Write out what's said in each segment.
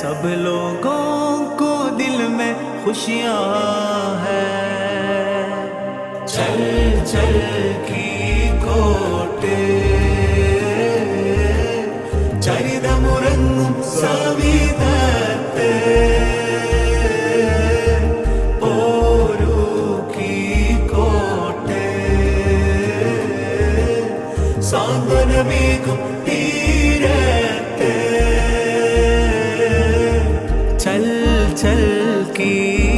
सब लोगों को दिल में खुशियाँ है चल चल की കോട്ടെ ചരിതമുറങ്ങും സവിധത്തെ ഓരോ കോട്ടെ സാന്ത്വനമേകും തീരത്തെ चल की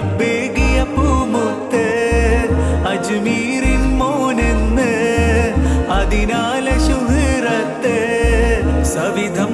റബ്ബേകിയ പൂമുത്ത് അജ്മീരിൻ മോനെന്ന് അതിനാല ശുഹറത്ത് സവിധം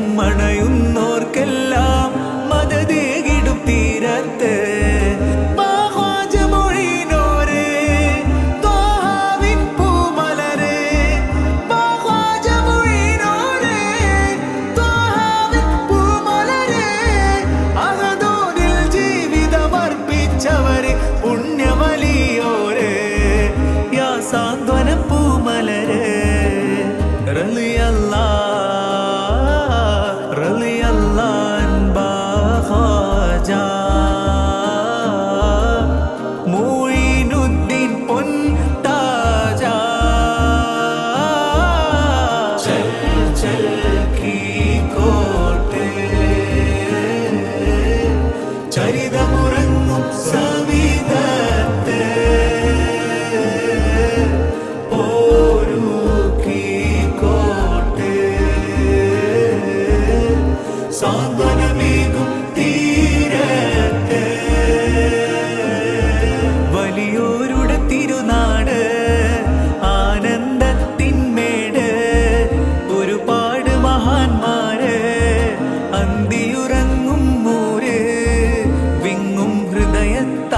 面。